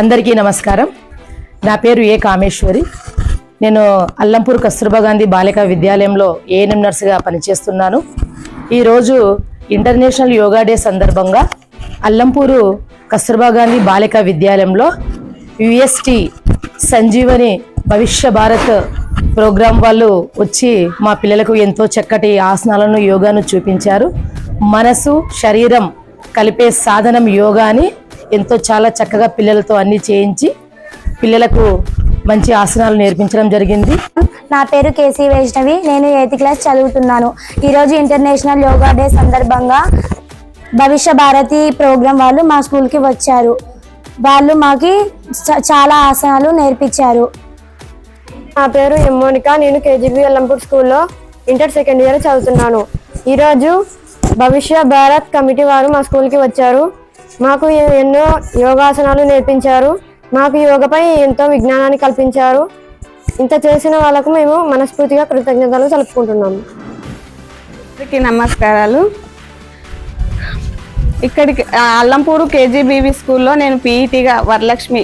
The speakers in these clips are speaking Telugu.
అందరికీ నమస్కారం. నా పేరు ఏ కామేశ్వరి. నేను అల్లంపూర్ కస్తూర్బా గాంధీ బాలికా విద్యాలయంలో ఏఎన్ఎం నర్సుగా పనిచేస్తున్నాను. ఈరోజు ఇంటర్నేషనల్ యోగా డే సందర్భంగా అల్లంపూరు కస్తూర్బా గాంధీ బాలికా విద్యాలయంలో యుఎస్టి సంజీవని భవిష్య భారత్ ప్రోగ్రాం వాళ్ళు వచ్చి మా పిల్లలకు ఎంతో చక్కటి ఆసనాలను యోగాను చూపించారు. మనసు శరీరం కలిపే సాధనం యోగా అని ఎంతో చాలా చక్కగా పిల్లలతో అన్ని చేయించి పిల్లలకు మంచి ఆసనాలు నేర్పించడం జరిగింది. నా పేరు కేసీ వైష్ణవి. నేను ఎయిత్ క్లాస్ చదువుతున్నాను. ఈరోజు ఇంటర్నేషనల్ యోగా డే సందర్భంగా భవిష్య భారతి ప్రోగ్రాం వాళ్ళు మా స్కూల్కి వచ్చారు. వాళ్ళు మాకి చాలా ఆసనాలు నేర్పించారు. నా పేరు ఎమ్మోనిక నేను కేజీబీ అల్లంపూర్ స్కూల్లో ఇంటర్ సెకండ్ ఇయర్ చదువుతున్నాను. ఈరోజు భవిష్య భారత్ కమిటీ వారు మా స్కూల్కి వచ్చారు. మాకు ఎన్నో యోగాసనాలు నేర్పించారు. మాకు యోగపై ఎంతో విజ్ఞానాన్ని కల్పించారు. ఇంత చేసిన వాళ్ళకు మేము మనస్ఫూర్తిగా కృతజ్ఞతలు తెలుపుకుంటున్నాము అందరికీ నమస్కారాలు. ఇక్కడికి అల్లంపూరు కేజీబీవీ స్కూల్లో నేను పీఈటీగా వరలక్ష్మి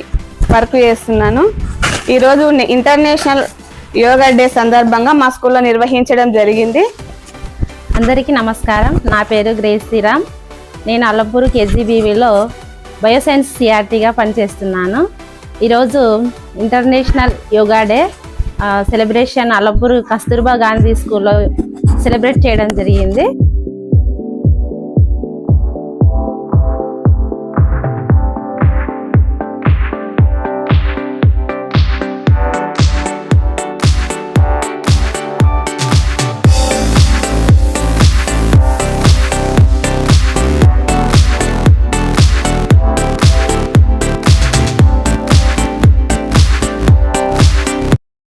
వర్క్ చేస్తున్నాను. ఈరోజు ఇంటర్నేషనల్ యోగా డే సందర్భంగా మా స్కూల్లో నిర్వహించడం జరిగింది. అందరికీ నమస్కారం. నా పేరు గ్రేస్ శ్రీరామ్ నేను అల్లంపూర్ కేజీబీవీలో బయోసైన్స్ సిఆర్టీగా పనిచేస్తున్నాను. ఈరోజు international yoga day celebration Allampur Kasturba Gandhi స్కూల్లో సెలబ్రేట్ చేయడం జరిగింది.